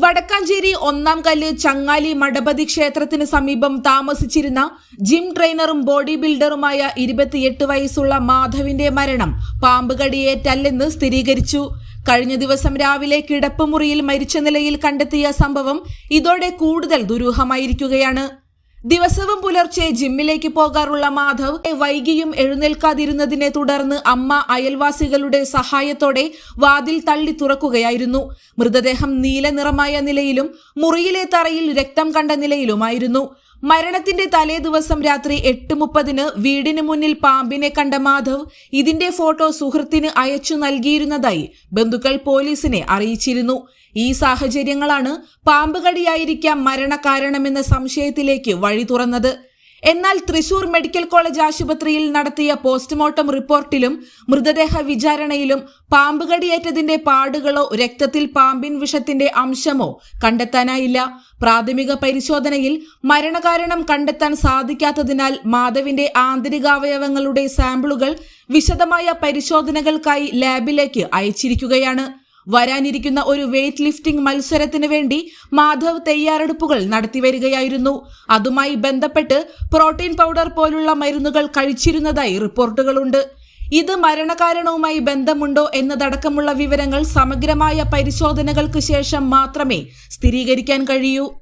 വടക്കാഞ്ചേരി ഒന്നാം കല്ല് ചങ്ങാലി മടപതി ക്ഷേത്രത്തിന് സമീപം താമസിച്ചിരുന്ന ജിം ട്രെയിനറും ബോഡി ബിൽഡറുമായ ഇരുപത്തിയെട്ട് വയസ്സുള്ള മാധവിന്റെ മരണം പാമ്പ് കടിയേറ്റല്ലെന്ന് സ്ഥിരീകരിച്ചു. കഴിഞ്ഞ ദിവസം രാവിലെ കിടപ്പുമുറിയിൽ മരിച്ച നിലയിൽ കണ്ടെത്തിയ സംഭവം ഇതോടെ കൂടുതൽ ദുരൂഹമായിരിക്കുകയാണ്. ദിവസവും പുലർച്ചെ ജിമ്മിലേക്ക് പോകാറുള്ള മാധവ് വൈകിയും എഴുന്നേൽക്കാതിരുന്നതിനെ തുടർന്ന് അമ്മ അയൽവാസികളുടെ സഹായത്തോടെ വാതിൽ തള്ളി തുറക്കുകയായിരുന്നു. മൃതദേഹം നീല നിറമായ നിലയിലും മുറിയിലെ തറയിൽ രക്തം കണ്ട നിലയിലുമായിരുന്നു. മരണത്തിന്റെ തലേ ദിവസം രാത്രി എട്ട് മുപ്പതിന് വീടിന് മുന്നിൽ പാമ്പിനെ കണ്ട മാധവ് ഇതിന്റെ ഫോട്ടോ സുഹൃത്തിന് അയച്ചു നൽകിയിരുന്നതായി ബന്ധുക്കൾ പോലീസിനെ അറിയിച്ചിരുന്നു. ഈ സാഹചര്യങ്ങളാണ് പാമ്പ് കടിയായിരിക്കാം മരണകാരണമെന്ന സംശയത്തിലേക്ക് വഴി തുറന്നത്. എന്നാൽ തൃശൂർ മെഡിക്കൽ കോളേജ് ആശുപത്രിയിൽ നടത്തിയ പോസ്റ്റ്മോർട്ടം റിപ്പോർട്ടിലും മൃതദേഹ വിചാരണയിലും പാമ്പ് കടിയേറ്റതിന്റെ പാടുകളോ രക്തത്തിൽ പാമ്പിൻ വിഷത്തിന്റെ അംശമോ കണ്ടെത്താനായില്ല. പ്രാഥമിക പരിശോധനയിൽ മരണകാരണം കണ്ടെത്താൻ സാധിക്കാത്തതിനാൽ മാധവിന്റെ ആന്തരികാവയവങ്ങളുടെ സാമ്പിളുകൾ വിശദമായ പരിശോധനകൾക്കായി ലാബിലേക്ക് അയച്ചിരിക്കുകയാണ്. വരാനിരിക്കുന്ന ഒരു വെയ്റ്റ് ലിഫ്റ്റിംഗ് മത്സരത്തിന് വേണ്ടി മാധവ് തയ്യാറെടുപ്പുകൾ നടത്തിവരികയായിരുന്നു. അതുമായി ബന്ധപ്പെട്ട് പ്രോട്ടീൻ പൗഡർ പോലുള്ള മരുന്നുകൾ കഴിച്ചിരുന്നതായി റിപ്പോർട്ടുകളുണ്ട്. ഇത് മരണകാരണവുമായി ബന്ധമുണ്ടോ എന്നതടക്കമുള്ള വിവരങ്ങൾ സമഗ്രമായ പരിശോധനകൾക്ക് ശേഷം മാത്രമേ സ്ഥിരീകരിക്കാൻ കഴിയൂ.